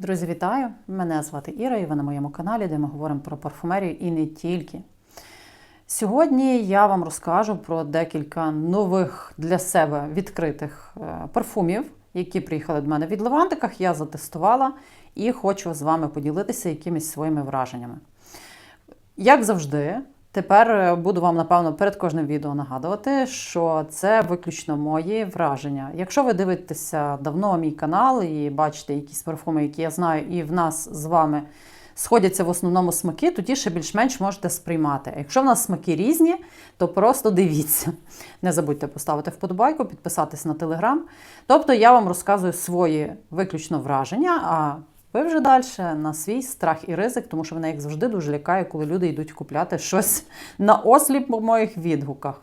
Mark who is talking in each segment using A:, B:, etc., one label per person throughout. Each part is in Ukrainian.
A: Друзі, вітаю! Мене звати Іра, і ви на моєму каналі, де ми говоримо про парфумерію і не тільки. Сьогодні я вам розкажу про декілька нових для себе відкритих е, парфумів, які приїхали до мене від Левантиках. Я затестувала і хочу з вами поділитися якимись своїми враженнями. Як завжди, тепер е, буду вам, напевно, перед кожним відео нагадувати, що це виключно мої враження. Якщо ви дивитеся давно мій канал і бачите якісь парфуми, які я знаю, і в нас з вами сходяться в основному смаки, тоді ще більш-менш можете сприймати. А якщо в нас смаки різні, то просто дивіться. Не забудьте поставити вподобайку, підписатись на телеграм. Тобто я вам розказую свої виключно враження. а ви вже далі на свій страх і ризик, тому що мене як завжди дуже лякає, коли люди йдуть купляти щось на осліп по моїх відгуках.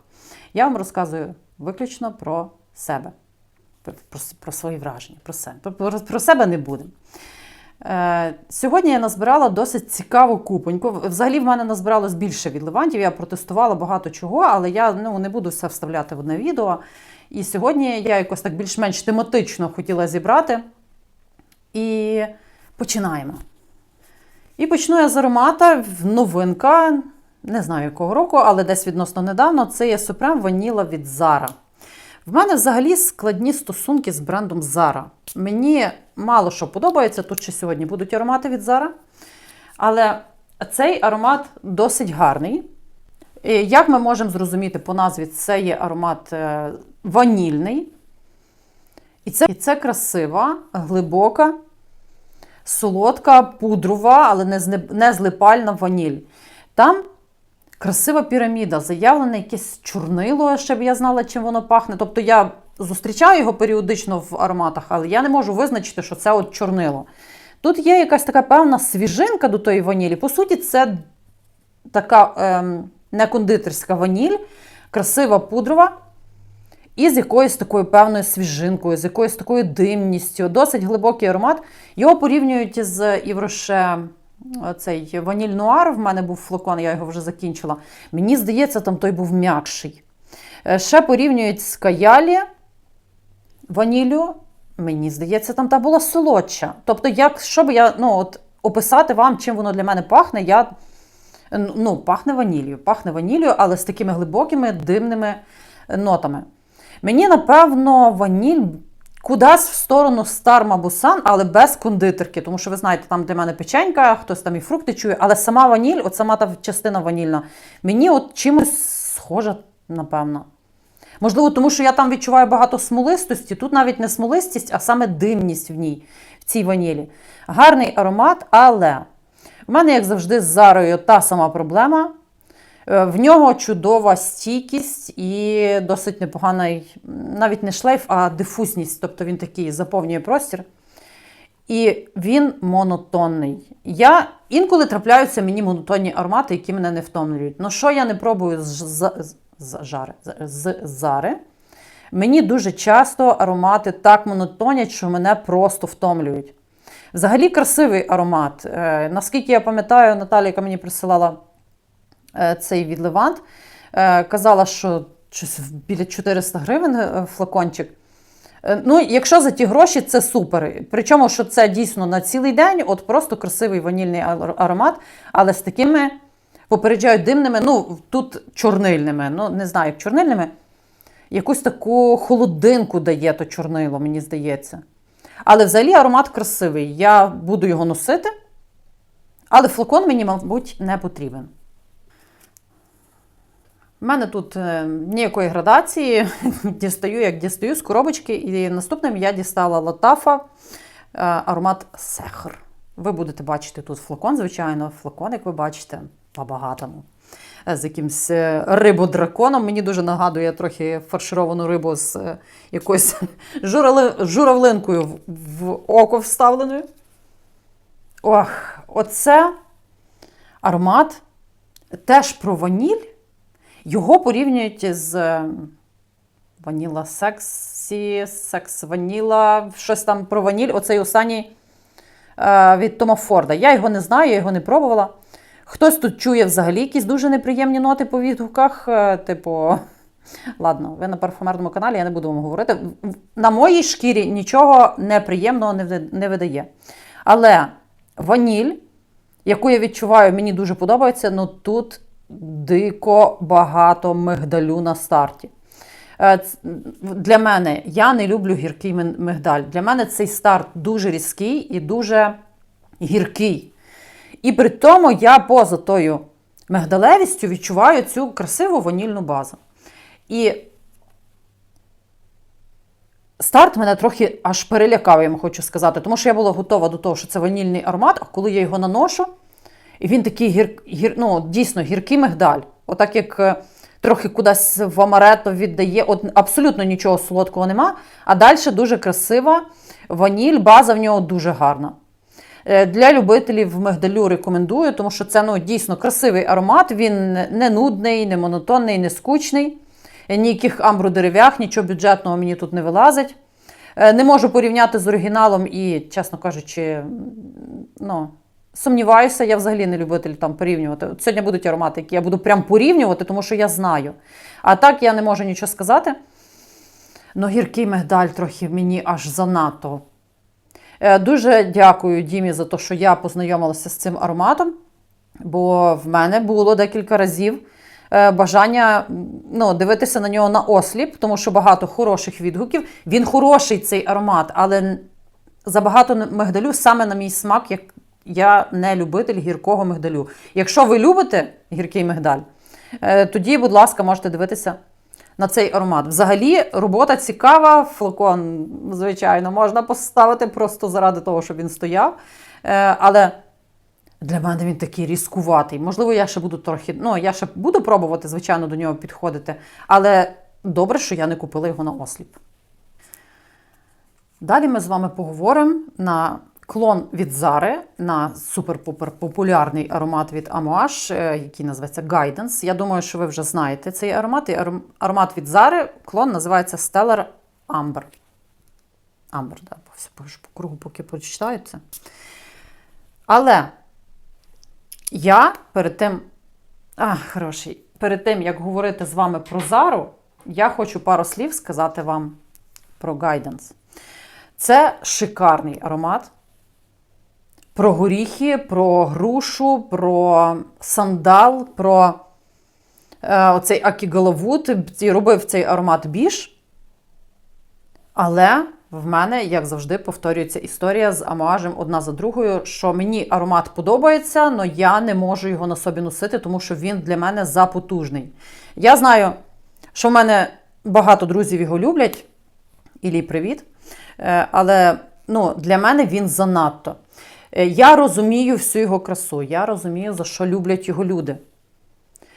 A: Я вам розказую виключно про себе, про, про, про свої враження, про себе. Про, про, себе не будемо. Е, сьогодні я назбирала досить цікаву купоньку. Взагалі в мене назбиралось більше від левантів. Я протестувала багато чого, але я ну, не буду все вставляти в одне відео. І сьогодні я якось так більш-менш тематично хотіла зібрати. І починаємо. І почну я з аромата новинка, не знаю якого року, але десь відносно недавно. Це є Supreme Vanilla від Zara. В мене взагалі складні стосунки з брендом Zara. Мені мало що подобається. Тут ще сьогодні будуть аромати від Zara. Але цей аромат досить гарний. Як ми можемо зрозуміти по назві, це є аромат е, ванільний. І це, і це красива, глибока, солодка, пудрова, але не, злипальна ваніль. Там красива піраміда, заявлене якесь чорнило, щоб я знала, чим воно пахне. Тобто я зустрічаю його періодично в ароматах, але я не можу визначити, що це от чорнило. Тут є якась така певна свіжинка до тої ванілі. По суті, це така ем, не кондитерська ваніль, красива пудрова. І з якоюсь такою певною свіжинкою, з якоюсь такою димністю, досить глибокий аромат. Його порівнюють з Івроше цей ваніль нуар. В мене був флакон, я його вже закінчила. Мені здається, там той був м'якший. Е, Ще порівнюють з каялі ванілю. Мені здається, там та була солодша. Тобто, як, щоб я ну, от, описати вам, чим воно для мене пахне, я ну, пахне ваніллю, пахне ваніллю, але з такими глибокими димними нотами. Мені, напевно, ваніль кудись в сторону Star Mabusan, але без кондитерки. Тому що ви знаєте, там в мене печенька, хтось там і фрукти чує, але сама ваніль, от сама та частина ванільна, мені от чимось схожа, напевно. Можливо, тому що я там відчуваю багато смолистості. Тут навіть не смолистість, а саме димність в ній, в цій ванілі. Гарний аромат, але в мене, як завжди, з зарою та сама проблема. Е, В нього чудова стійкість і досить непоганий, навіть не шлейф, а дифузність. Тобто він такий заповнює простір. І він монотонний. Я інколи трапляються мені монотонні аромати, які мене не втомлюють. Ну що я не пробую з, з, з, жари, з, зари? Мені дуже часто аромати так монотонять, що мене просто втомлюють. Взагалі красивий аромат. Е, наскільки я пам'ятаю, Наталія, яка мені присилала цей від Левант, е, казала, що щось біля 400 гривень е, флакончик. Е, Ну, якщо за ті гроші, це супер. Причому, що це дійсно на цілий день, от просто красивий ванільний аромат, але з такими попереджають димними, ну тут чорнильними, ну не знаю, як чорнильними, якусь таку холодинку дає то чорнило, мені здається. Але взагалі аромат красивий. Я буду його носити, але флакон мені, мабуть, не потрібен. У мене тут е, ніякої градації. Дістаю, як дістаю з коробочки. І наступним я дістала Латафа е, аромат Сехр. Ви будете бачити тут флакон, звичайно, флакон, як ви бачите, по-багатому. Е, З якимсь рибодраконом. Мені дуже нагадує трохи фаршировану рибу з якоюсь журавлинкою в око вставленою. Ох, оце аромат теж про ваніль. Його порівнюють з Ваніла Сексі, Секс Ваніла, щось там про ваніль. Оцей останній е, від Тома Форда. Я його не знаю, я його не пробувала. Хтось тут чує взагалі якісь дуже неприємні ноти по відгуках. е, Типу, ладно, ви на парфумерному каналі, я не буду вам говорити. На моїй шкірі нічого неприємного не видає. Але ваніль, яку я відчуваю, мені дуже подобається, ну тут дико багато мигдалю на старті. Е, Для мене я не люблю гіркий мигдаль. Для мене цей старт дуже різкий і дуже гіркий. І при тому я поза тою мигдалевістю відчуваю цю красиву ванільну базу. І старт мене трохи аж перелякав, я вам хочу сказати, тому що я була готова до того, що це ванільний аромат, а коли я його наношу, і він такий гір, гір, ну, дійсно гіркий мигдаль. Отак як е, трохи кудись в амарето віддає, от абсолютно нічого солодкого нема. А далі дуже красива ваніль, база в нього дуже гарна. Е, Для любителів мигдалю рекомендую, тому що це ну, дійсно красивий аромат. Він не нудний, не монотонний, не скучний. Ніяких амбродерев'ях, нічого бюджетного мені тут не вилазить. Е, Не можу порівняти з оригіналом і, чесно кажучи, ну, сумніваюся, я взагалі не любитель там порівнювати. Сьогодні будуть аромати, які я буду прям порівнювати, тому що я знаю. А так я не можу нічого сказати. Ну, гіркий мигдаль трохи мені аж занадто. Е, Дуже дякую Дімі за те, що я познайомилася з цим ароматом, бо в мене було декілька разів е, бажання ну, дивитися на нього на осліп, тому що багато хороших відгуків. Він хороший цей аромат, але забагато мигдалю саме на мій смак, як я не любитель гіркого мигдалю. Якщо ви любите гіркий мигдаль, е, тоді, будь ласка, можете дивитися на цей аромат. Взагалі, робота цікава, флакон, звичайно, можна поставити просто заради того, щоб він стояв. Е, Але для мене він такий різкуватий. Можливо, я ще буду трохи. Ну, я ще буду пробувати, звичайно, до нього підходити. Але добре, що я не купила його на осліп. Далі ми з вами поговоримо на клон від Зари, на супер-пупер популярний аромат від Amouage, е, який називається Guidance. Я думаю, що ви вже знаєте цей аромат. І аромат від Зари, клон називається Stellar Amber. Amber, да, по, по кругу, поки прочитаю це. Але я перед тим, а, хороший, перед тим, як говорити з вами про Зару, я хочу пару слів сказати вам про Guidance. Це шикарний аромат. Про горіхи, про грушу, про сандал, про е, оцей акігалавут. І робив цей аромат біж. Але в мене, як завжди, повторюється історія з амуажем одна за другою, що мені аромат подобається, але я не можу його на собі носити, тому що він для мене запотужний. Я знаю, що в мене багато друзів його люблять. Ілій, привіт. Е, Але ну, для мене він занадто. Е, Я розумію всю його красу, я розумію, за що люблять його люди.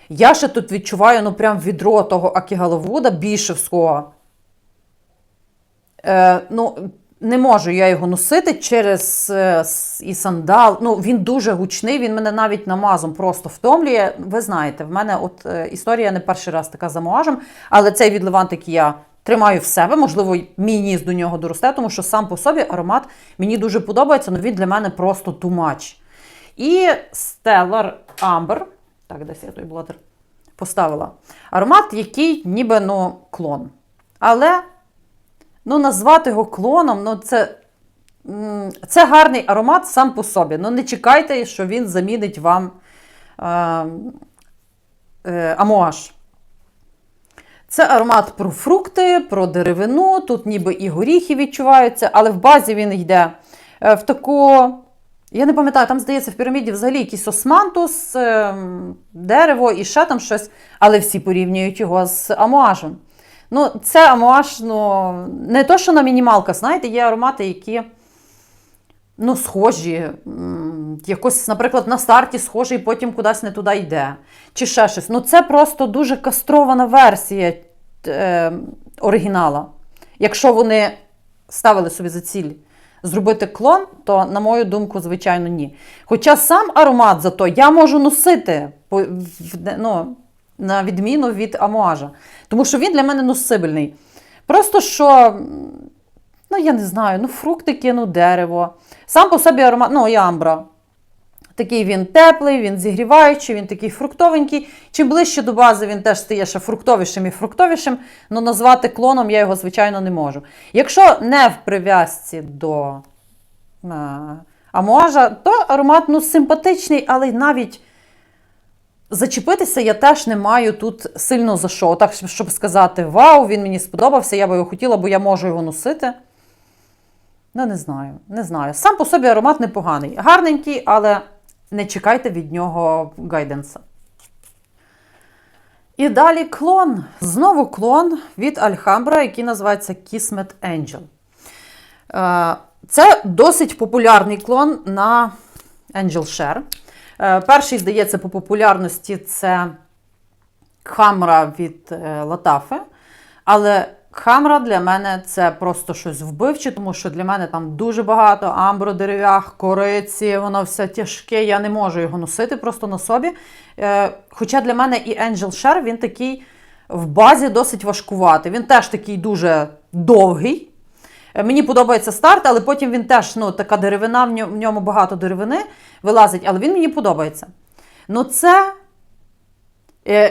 A: Я ще тут відчуваю ну, прям відро того Акігалавуда більшевського. Е, ну, не можу я його носити через е, і сандал. Ну, він дуже гучний, він мене навіть намазом просто втомлює. Ви знаєте, в мене от е, історія не перший раз така за муажем, але цей від Левантик я тримаю в себе. Можливо, мій ніс до нього доросте, тому що сам по собі аромат мені дуже подобається, але він для мене просто much. І Stellar Amber, так, десь я той блотер поставила. Аромат, який ніби ну, клон. Але ну, назвати його клоном, ну, це, це гарний аромат сам по собі. Ну, не чекайте, що він замінить вам е, е, амуаж. Це аромат про фрукти, про деревину. Тут ніби і горіхи відчуваються, але в базі він йде е, в таку. Я не пам'ятаю, там, здається, в піраміді взагалі якийсь османтус, ем, дерево і ще там щось, але всі порівнюють його з амуажем. Ну, це амуаж, ну, не то, що на мінімалках, знаєте, є аромати, які ну, схожі. Якось, наприклад, на старті схожий, потім кудись не туди йде. Чи ще щось. Ну, це просто дуже кастрована версія е, оригінала. Якщо вони ставили собі за ціль зробити клон, то, на мою думку, звичайно, ні. Хоча сам аромат зато я можу носити ну, на відміну від амуажа. Тому що він для мене носибельний. Просто що, ну я не знаю, ну фруктики, ну дерево. Сам по собі аромат, ну і. Такий він теплий, він зігріваючий, він такий фруктовенький. Чим ближче до бази, він теж стає ще фруктовішим і фруктовішим. Ну, назвати клоном я його, звичайно, не можу. Якщо не в прив'язці до е, А може, то аромат ну, симпатичний, але навіть зачепитися я теж не маю тут сильно за що. Так, щоб сказати, вау, він мені сподобався, я би його хотіла, бо я можу його носити. Ну, не знаю, не знаю. Сам по собі аромат непоганий. Гарненький, але не чекайте від нього гайденса. І далі клон. Знову клон від Alhambra, який називається Kismet Angel. Е, Це досить популярний клон на Angel Share. Е, Перший, здається, по популярності це Хамра від е, Латафи. Але Хамра для мене це просто щось вбивче, тому що для мене там дуже багато амбродерев'ях, кориці, воно все тяжке, я не можу його носити просто на собі. Е, Хоча для мене і Angel Share, він такий в базі досить важкуватий. Він теж такий дуже довгий. Е, Мені подобається старт, але потім він теж ну, така деревина, в ньому- багато деревини вилазить, але він мені подобається. Ну, це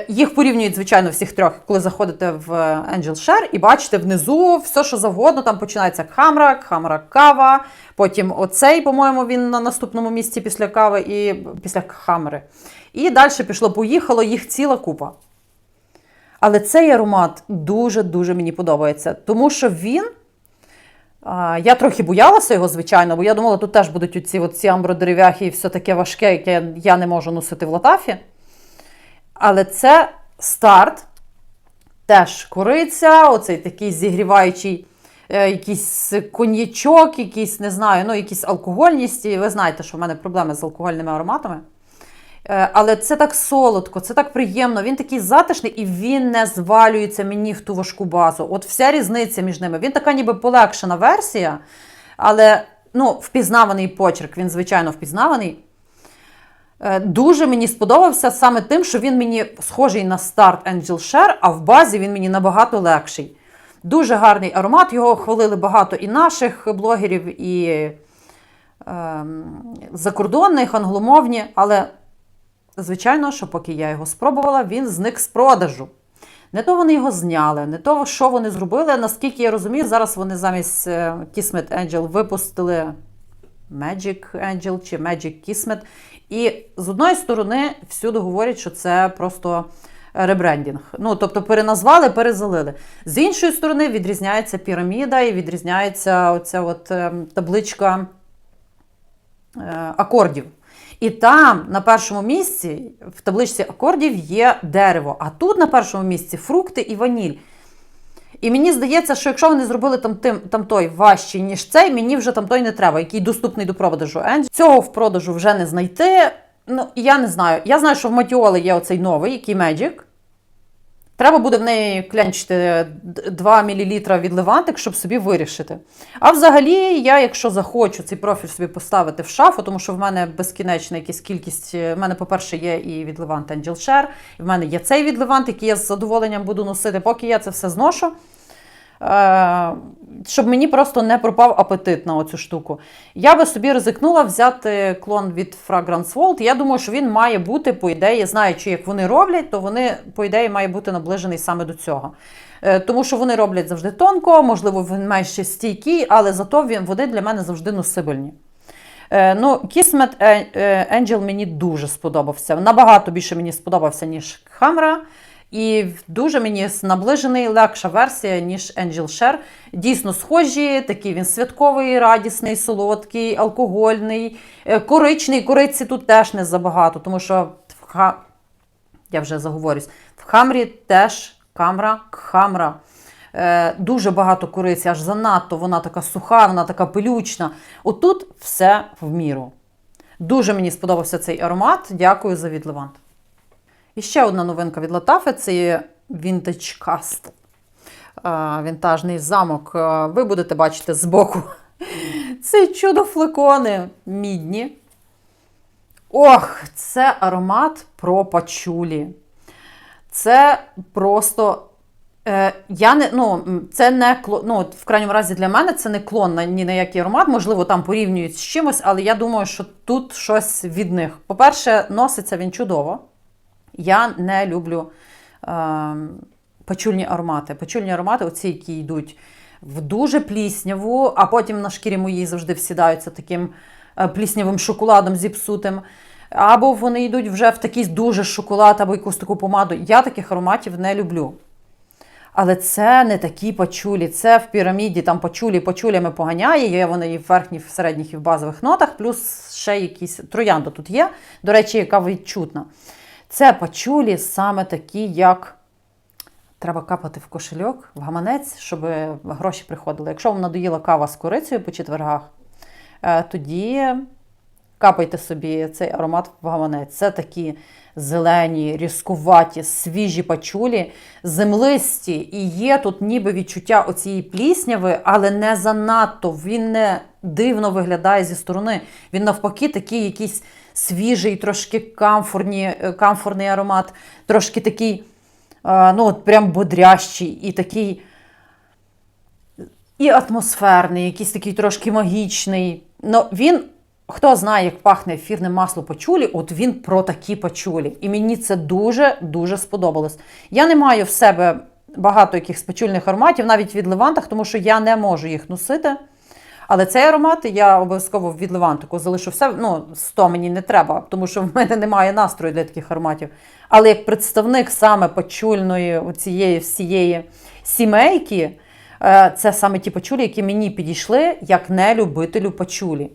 A: Їх порівнюють, звичайно, всіх трьох, коли заходите в е, Angel Share і бачите внизу все, що завгодно. Там починається хамрак, хамрак кава. Потім оцей, по-моєму, він на наступному місці після кави і після хамри. І далі пішло-поїхало, їх ціла купа. Але цей аромат дуже-дуже мені подобається, тому що він. Я трохи боялася його, звичайно, бо я думала, тут теж будуть оці, оці амбродерев'яхи і все таке важке, яке я не можу носити в латафі. Але це старт, теж кориця, оцей такий зігріваючий е, якийсь коньячок, якийсь, не знаю, ну, якісь алкогольність. Ви знаєте, що в мене проблеми з алкогольними ароматами. Е, але це так солодко, це так приємно. Він такий затишний і він не звалюється мені в ту важку базу. От вся різниця між ними. Він така ніби полегшена версія, але ну, впізнаваний почерк, він, звичайно, впізнаваний. Е, Дуже мені сподобався саме тим, що він мені схожий на старт Angel Share, а в базі він мені набагато легший. Дуже гарний аромат, його хвалили багато і наших блогерів, і ем, закордонних, англомовні, але, звичайно, що поки я його спробувала, він зник з продажу. Не то вони його зняли, не то, що вони зробили. Наскільки я розумію, зараз вони замість е, Kismet Angel випустили Magic Angel чи Magic Kismet. І з одної сторони, всюди говорять, що це просто ребрендінг. Ну, тобто переназвали, перезалили. З іншої сторони, відрізняється піраміда і відрізняється оця от ем, табличка е, акордів. І там на першому місці, в табличці акордів, є дерево, а тут на першому місці фрукти і ваніль. І мені здається, що якщо вони зробили там, тим, там той важчий, ніж цей, мені вже там той не треба, який доступний до продажу. Енджі. Цього в продажу вже не знайти. Ну, я не знаю. Я знаю, що в Матіоли є оцей новий, який Magic. Треба буде в неї клянчити 2 мл від Левантик, щоб собі вирішити. А взагалі, я, якщо захочу цей профіль собі поставити в шафу, тому що в мене безкінечна якась кількість. В мене, по-перше, є і від Levant Angel Share, і в мене є цей від Levant, який я з задоволенням буду носити, поки я це все зношу. Е, щоб мені просто не пропав апетит на оцю штуку. Я би собі ризикнула взяти клон від Fragrance World. Я думаю, що він має бути, по ідеї, знаючи, як вони роблять, то вони, по ідеї, має бути наближений саме до цього. Е, Тому що вони роблять завжди тонко, можливо, він менш стійкий, але зато вони для мене завжди носибельні. Е, Ну, Kismet Angel мені дуже сподобався. Набагато більше мені сподобався, ніж Хамра. І дуже мені наближений легша версія, ніж Angel Share. Дійсно схожі, такий він святковий, радісний, солодкий, алкогольний, е, коричний. Кориці тут теж не забагато, тому що в ха... я вже заговорюсь, в Хамрі теж камра, кхамра. Е, дуже багато кориці, аж занадто, вона така суха, вона така пилючна. Отут все в міру. Дуже мені сподобався цей аромат. Дякую за відливант. І ще одна новинка від Латафи це є Vintage Castle. Вінтажний замок. Ви будете бачити збоку. Це чудо флакони мідні. Ох, це аромат про пачулі. Це просто. Е, я не, ну, це не кло- ну, в крайньому разі для мене це не клон на ні на який аромат. Можливо, там порівнюють з чимось, але я думаю, що тут щось від них. По-перше, носиться він чудово. Я не люблю е, пачульні аромати. Пачульні аромати, оці, які йдуть в дуже плісняву, а потім на шкірі моїй завжди всідаються таким е, пліснявим шоколадом зіпсутим. Або вони йдуть вже в такий дуже шоколад, або якусь таку помаду. Я таких ароматів не люблю. Але це не такі пачулі. Це в піраміді там пачулі пачулями поганяє. Є вони і в верхніх, в середніх, і в базових нотах, плюс ще якісь троянда тут є, до речі, яка відчутна. Це пачулі саме такі, як треба капати в кошельок, в гаманець, щоб гроші приходили. Якщо вам надоїла кава з корицею по четвергах, е, тоді капайте собі цей аромат в гаманець. Це такі зелені, різкуваті, свіжі пачулі, землисті. І є тут ніби відчуття оцієї плісняви, але не занадто. Він не дивно виглядає зі сторони. Він навпаки такий якийсь свіжий, трошки камфорні, е, камфорний аромат, трошки такий, е, ну от прям бодрящий і такий. І атмосферний, якийсь такий трошки магічний. Ну, він, хто знає, як пахне ефірне масло пачулі, от він про такі пачулі. І мені це дуже-дуже сподобалось. Я не маю в себе багато якихось пачульних ароматів, навіть від Левантах, тому що я не можу їх носити. Але цей аромат я обов'язково від Левантику залишу все. Ну, 100 мені не треба, тому що в мене немає настрою для таких ароматів. Але як представник саме пачульної цієї всієї сімейки, е, це саме ті пачулі, які мені підійшли як не любителю пачулі.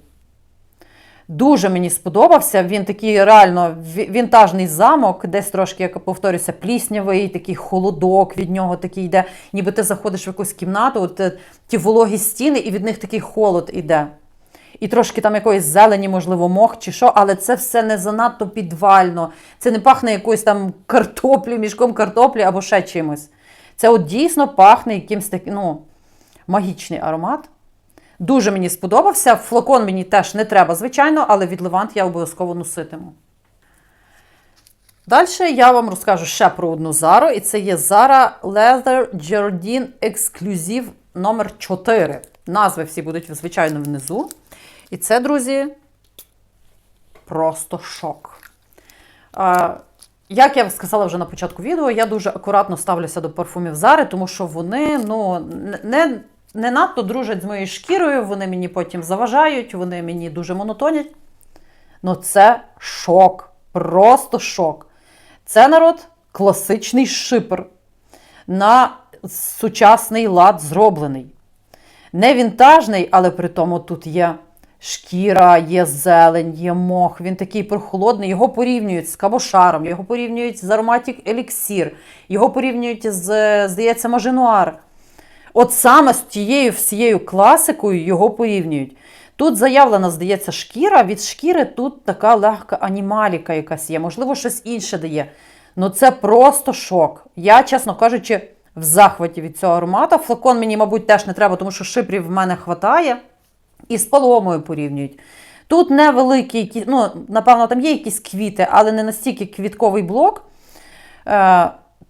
A: Дуже мені сподобався. Він такий реально вінтажний замок, десь трошки, як повторюся, пліснявий, такий холодок від нього такий йде. Ніби ти заходиш в якусь кімнату, от е, ті вологі стіни, і від них такий холод іде. І трошки там якоїсь зелені, можливо, мох чи що, але це все не занадто підвально. Це не пахне якоюсь там картоплі, мішком картоплі або ще чимось. Це от дійсно пахне якимсь таким, ну, магічний аромат. Дуже мені сподобався. Флакон мені теж не треба, звичайно, але від Левант я обов'язково носитиму. Далі я вам розкажу ще про одну зару, і це є Zara Leather Jardine Exclusive номер 4. Назви всі будуть, звичайно, внизу. І це, друзі, просто шок. Як я сказала вже на початку відео, я дуже акуратно ставлюся до парфумів Зари, тому що вони ну, не, не надто дружать з моєю шкірою, вони мені потім заважають, вони мені дуже монотонять. Ну, це шок. Просто шок. Це народ класичний шипер на сучасний лад зроблений. Не вінтажний, але при тому тут є шкіра, є зелень, є мох. Він такий прохолодний. Його порівнюють з кабошаром, його порівнюють з ароматік еліксір, його порівнюють з, здається, маженуар. От саме з тією всією класикою його порівнюють. Тут заявлена, здається, шкіра. Від шкіри тут така легка анімаліка якась є, можливо, щось інше дає. Ну це просто шок. Я, чесно кажучи, в захваті від цього аромата. Флакон мені, мабуть, теж не треба, тому що шипрів в мене хватає. І з паломою порівнюють. Тут невеликий, ну, напевно, там є якісь квіти, але не настільки квітковий блок.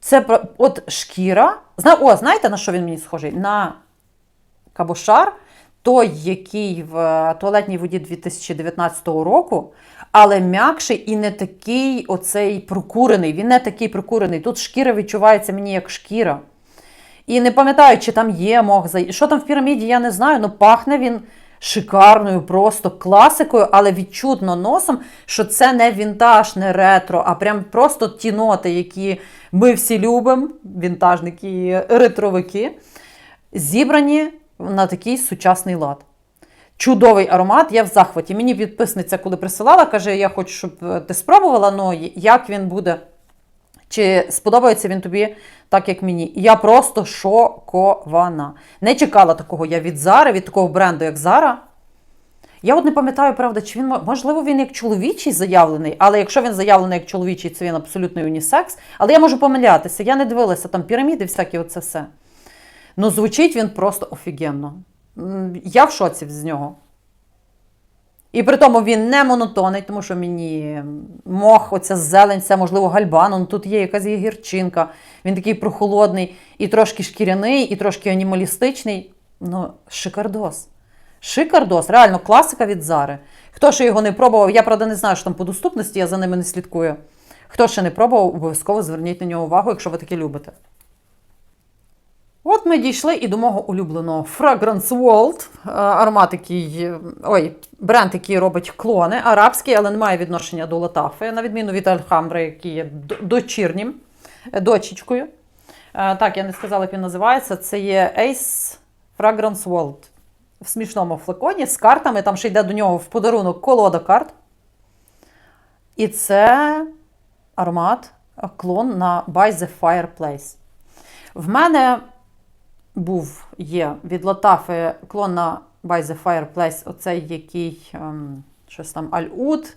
A: Це от шкіра. О, знаєте, на що він мені схожий? На кабошар, той, який в е, туалетній воді 2019 року, але м'якший і не такий оцей прокурений. Він не такий прокурений. Тут шкіра відчувається мені як шкіра. І не пам'ятаю, чи там є мох. Що там в піраміді, я не знаю, але пахне він шикарною, просто класикою, але відчутно носом, що це не вінтаж, не ретро, а прям просто ті ноти, які ми всі любимо, вінтажники і ретровики, зібрані на такий сучасний лад. Чудовий аромат, я в захваті. Мені підписниця, коли присилала, каже: я хочу, щоб е, ти спробувала, але як він буде чи сподобається він тобі так, як мені? Я просто шокована. Не чекала такого я від Зари, від такого бренду, як Зара. Я от не пам'ятаю, правда, чи він можливо він як чоловічий заявлений, але якщо він заявлений як чоловічий, це він абсолютно унісекс. Але я можу помилятися. Я не дивилася там піраміди, всякі оце все. Ну, звучить він просто офігенно. Я в шоці з нього. І при тому він не монотонний, тому що мені мох, оця зелень, це, можливо, гальбану, ну, тут є якась є гірчинка. Він такий прохолодний, і трошки шкіряний, і трошки анімалістичний. Ну, шикардос. Шикардос, реально класика від Зари. Хто ще його не пробував, я правда не знаю, що там по доступності, я за ними не слідкую. Хто ще не пробував, обов'язково зверніть на нього увагу, якщо ви таке любите. От ми дійшли і до мого улюбленого Fragrance World, е, аромат, який, е, ой, бренд, який робить клони, арабський, але не має відношення до Латафи, на відміну від Альхамбри, який є дочірнім, е, дочечкою. Так, я не сказала, як він називається. Це є Ace Fragrance World в смішному флаконі з картами. Там ще йде до нього в подарунок колода карт. І це аромат, клон на By the Fireplace. В мене був, є від Латафи клон на By the Fireplace, оцей який ем, щось там Аль-Уд.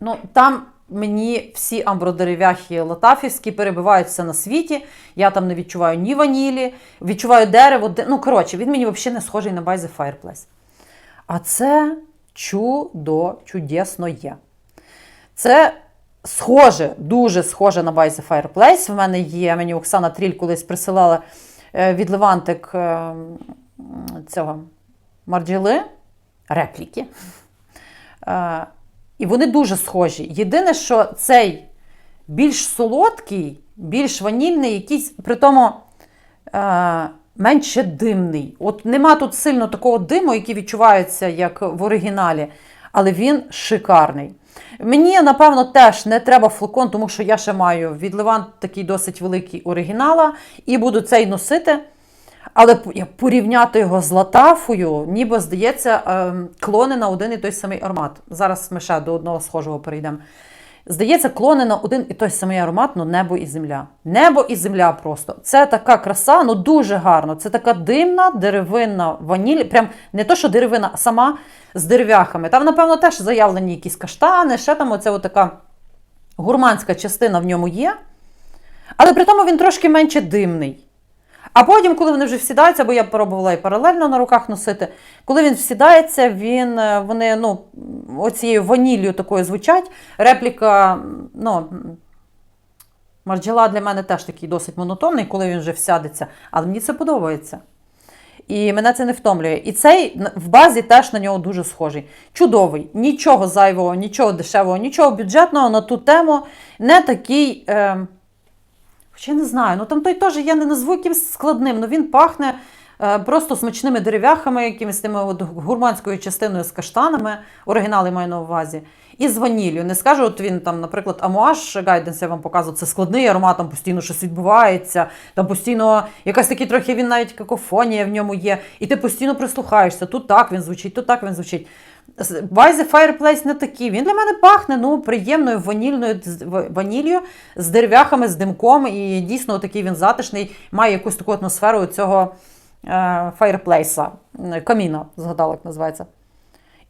A: Ну, там мені всі амбродерев'яхи латафівські перебиваються на світі. Я там не відчуваю ні ванілі, відчуваю дерево. де- Ну, коротше, він мені взагалі не схожий на By the Fireplace. А це чудо, чудесно є. Це схоже, дуже схоже на By the Fireplace. В мене є, мені Оксана Тріль колись присилала е, від Левантик е, цього Марджіли, репліки. Е, І вони дуже схожі. Єдине, що цей більш солодкий, більш ванільний, якийсь, при тому е, менше димний. От нема тут сильно такого диму, який відчувається, як в оригіналі, але він шикарний. Мені, напевно, теж не треба флакон, тому що я ще маю від Левант такий досить великий оригінала, і буду цей носити. Але порівняти його з латафою, ніби здається, ем, клони на один і той самий аромат. Зараз ми ще до одного схожого перейдемо. Здається, клони на один і той самий аромат, ну небо і земля. Небо і земля просто. Це така краса, ну дуже гарно. Це така димна деревинна ваніль. Прям не то, що деревина, а сама з дерев'яхами. Там, напевно, теж заявлені якісь каштани, ще там оця така гурманська частина в ньому є. Але при тому він трошки менше димний. А потім, коли вони вже всідаються, бо я пробувала і паралельно на руках носити, коли він всідається, він, е, вони ну, оцією ваніллю такою звучать. Репліка, ну, Марджела для мене теж такий досить монотонний, коли він вже всядеться, але мені це подобається. І мене це не втомлює. І цей в базі теж на нього дуже схожий. Чудовий, нічого зайвого, нічого дешевого, нічого бюджетного на ту тему. Не такий. Е, Я не знаю, ну там той теж я не назву якимось складним, ну він пахне е, просто смачними дерев'яхами, якимись тими от гурманською частиною з каштанами, оригінали маю на увазі, і з ваніллю. Не скажу, от він там, наприклад, Амуаш Гайденс, я вам показував, це складний аромат, там постійно щось відбувається, там постійно якась такий трохи він навіть какофонія в ньому є, і ти постійно прислухаєшся. Тут так він звучить, тут так він звучить. The Fireplace не такий. Він для мене пахне ну, приємною ванільною з- в- ваніллю з дерев'яхами, з димком. І дійсно такий він затишний, має якусь таку атмосферу цього фаєрплейса, е, каміна, згадала, як називається.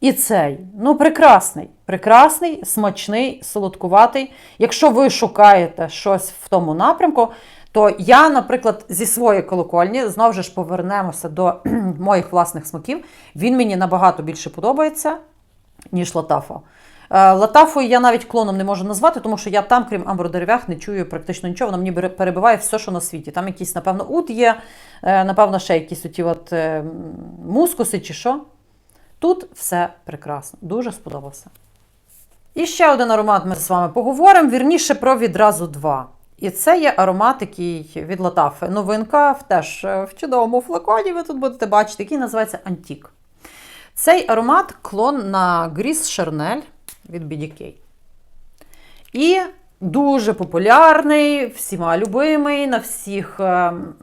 A: І цей, ну, прекрасний, прекрасний, смачний, солодкуватий. Якщо ви шукаєте щось в тому напрямку, то я, наприклад, зі своєї колокольні знову ж повернемося до моїх власних смаків. Він мені набагато більше подобається, ніж Латафа. Е, Латафою я навіть клоном не можу назвати, тому що я там, крім амбродерев'ях, не чую практично нічого. Воно мені перебиває все, що на світі. Там якийсь, напевно, ут є, е, напевно, ще якісь оті от, е, мускуси чи що. Тут все прекрасно. Дуже сподобався. І ще один аромат ми з вами поговоримо. Вірніше про відразу два. І це є аромат, який від Латафи. Новинка теж е, в чудовому флаконі. Ви тут будете бачити, який називається Антік. Цей аромат клон на Гріс Шарнель від BDK. І дуже популярний, всіма любимий, на всіх ем,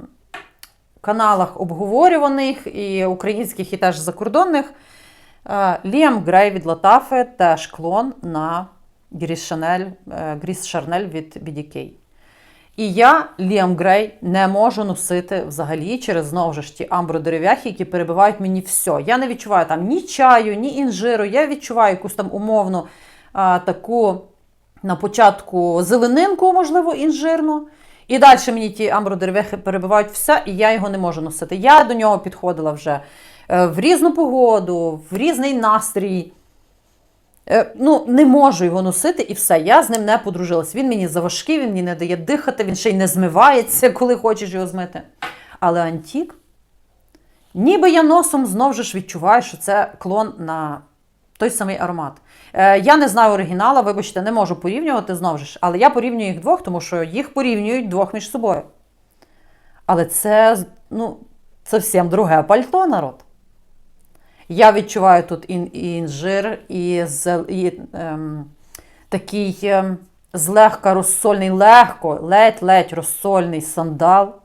A: каналах обговорюваних, і українських, і теж закордонних. Е, Ліам Грей від Латафи теж клон на Гріс е, Шарнель від BDK. І я Ліам Грей не можу носити взагалі через знову ж ті амбродерев'яхи, які перебивають мені все. Я не відчуваю там ні чаю, ні інжиру. Я відчуваю якусь там умовну а, таку на початку зеленинку, можливо, інжирну. І далі мені ті амбродерев'яхи перебивають все, і я його не можу носити. Я до нього підходила вже е, в різну погоду, в різний настрій. Е, Ну, не можу його носити і все. Я з ним не подружилась. Він мені заважкий, він мені не дає дихати, він ще й не змивається, коли хочеш його змити. Але Антік, ніби я носом знову ж відчуваю, що це клон на той самий аромат. Е, я не знаю оригінала, вибачте, не можу порівнювати знову ж, але я порівнюю їх двох, тому що їх порівнюють двох між собою. Але це ну, зовсім друге пальто, народ. Я відчуваю тут і, інжир, і, і ем, такий ем, злегка розсольний, легко, ледь-ледь розсольний сандал.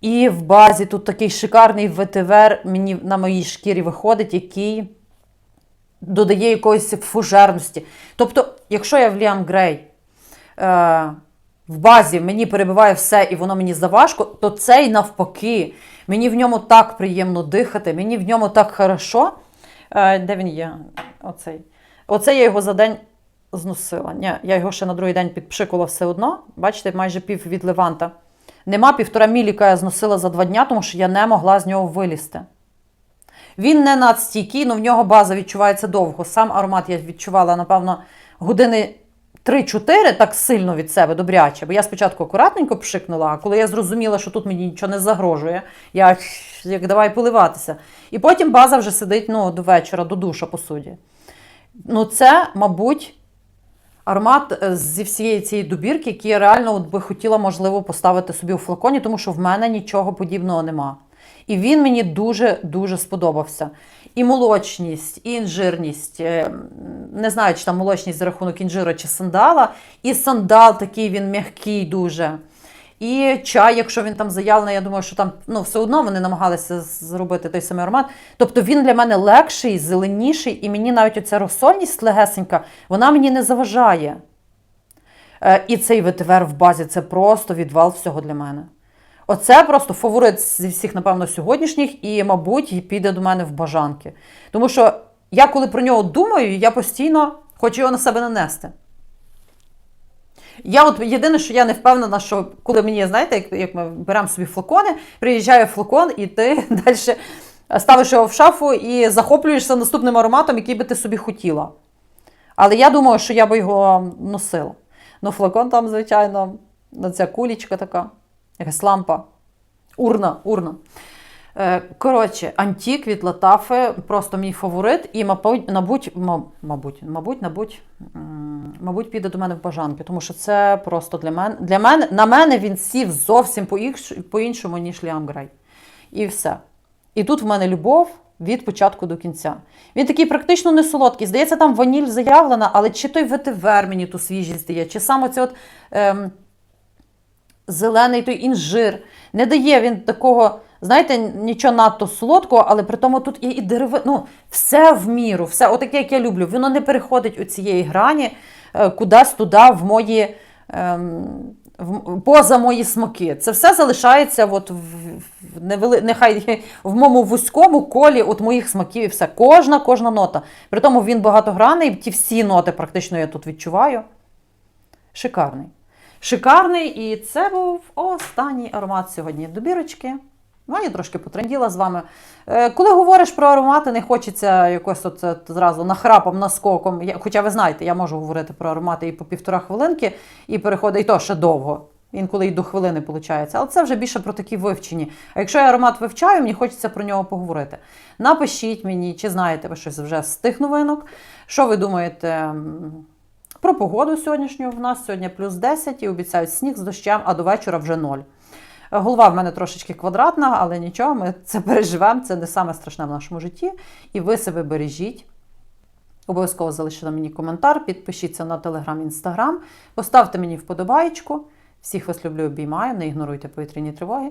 A: І в базі тут такий шикарний ветивер мені на моїй шкірі виходить, який додає якоїсь фужерності. Тобто, якщо я в Ліам Грей е, в базі мені перебиває все і воно мені заважко, то цей навпаки. Мені в ньому так приємно дихати, мені в ньому так хорошо. Е, де він є? Оцей. Оце я його за день зносила. Ні, я його ще на другий день підпшикала все одно. Бачите, майже пів від леванта. Нема півтора міліка я зносила за два дня, тому що я не могла з нього вилізти. Він не надстійкий, але в нього база відчувається довго. Сам аромат я відчувала, напевно, години 3-4 так сильно від себе добряче. Бо я спочатку акуратненько пшикнула, а коли я зрозуміла, що тут мені нічого не загрожує, я як давай поливатися. І потім база вже сидить ну, до вечора, до душа, по суді. Ну, це, мабуть, аромат е, зі всієї цієї добірки, який я реально от би хотіла, можливо, поставити собі у флаконі, тому що в мене нічого подібного нема. І він мені дуже-дуже сподобався. І молочність, і інжирність. е, Не знаю, чи там молочність за рахунок інжира чи сандала. І сандал такий він м'який дуже. І чай, якщо він там заявлений, я думаю, що там ну, все одно вони намагалися зробити той самий аромат. Тобто він для мене легший, зеленіший, і мені навіть оця розсольність легесенька, вона мені не заважає. Е, І цей ветивер в базі це просто відвал всього для мене. Оце просто фаворит зі всіх, напевно, сьогоднішніх, і, мабуть, піде до мене в бажанки. Тому що я, коли про нього думаю, я постійно хочу його на себе нанести. Я от єдине, що я не впевнена, що коли мені, знаєте, як, як ми беремо собі флакони, приїжджає флакон, і ти далі ставиш його в шафу і захоплюєшся наступним ароматом, який би ти собі хотіла. Але я думаю, що я би його носила. Ну, флакон там, звичайно, ну, ця кулічка така, якась лампа. Урна, урна. Е, Коротше, антік від Латафи просто мій фаворит, і, мабуть, мабуть, мабуть, мабуть, мабуть, мабуть, піде до мене в бажанки, тому що це просто для мене. Для мене на мене він сів зовсім по-іншому, ніж Ліам Грей. І все. І тут в мене любов від початку до кінця. Він такий практично не солодкий. Здається, там ваніль заявлена, але чи той ветивер мені ту свіжість дає, чи саме це от. Ем, зелений той інжир. Не дає він такого, знаєте, нічого надто солодкого, але при тому тут є і дереви. Ну, все в міру, все отаке, як я люблю. Воно не переходить у цієї грані е, кудись туди, в мої. Ем, в- поза мої смаки. Це все залишається от в, в невели... нехай в моєму вузькому колі от моїх смаків і все. Кожна, кожна нота. При тому він багатогранний, ті всі ноти практично я тут відчуваю. Шикарний. Шикарний, і це був останній аромат сьогодні добірочки. Ну, я трошки потренділа з вами. Е, Коли говориш про аромати, не хочеться якось от е, зразу нахрапом, наскоком. Хоча ви знаєте, я можу говорити про аромати і по півтора хвилинки, і переходить, і то ще довго. Інколи і до хвилини виходить. Але це вже більше про такі вивчені. А якщо я аромат вивчаю, мені хочеться про нього поговорити. Напишіть мені, чи знаєте ви щось вже з тих новинок. Що ви думаєте? Про погоду сьогоднішню в нас сьогодні плюс 10 і обіцяють сніг з дощем, а до вечора вже 0. Голова в мене трошечки квадратна, але нічого, ми це переживемо. Це не саме страшне в нашому житті. І ви себе бережіть. Обов'язково залиште мені коментар, підпишіться на телеграм, інстаграм, поставте мені вподобайку. Всіх вас люблю, обіймаю, не ігноруйте повітряні тривоги.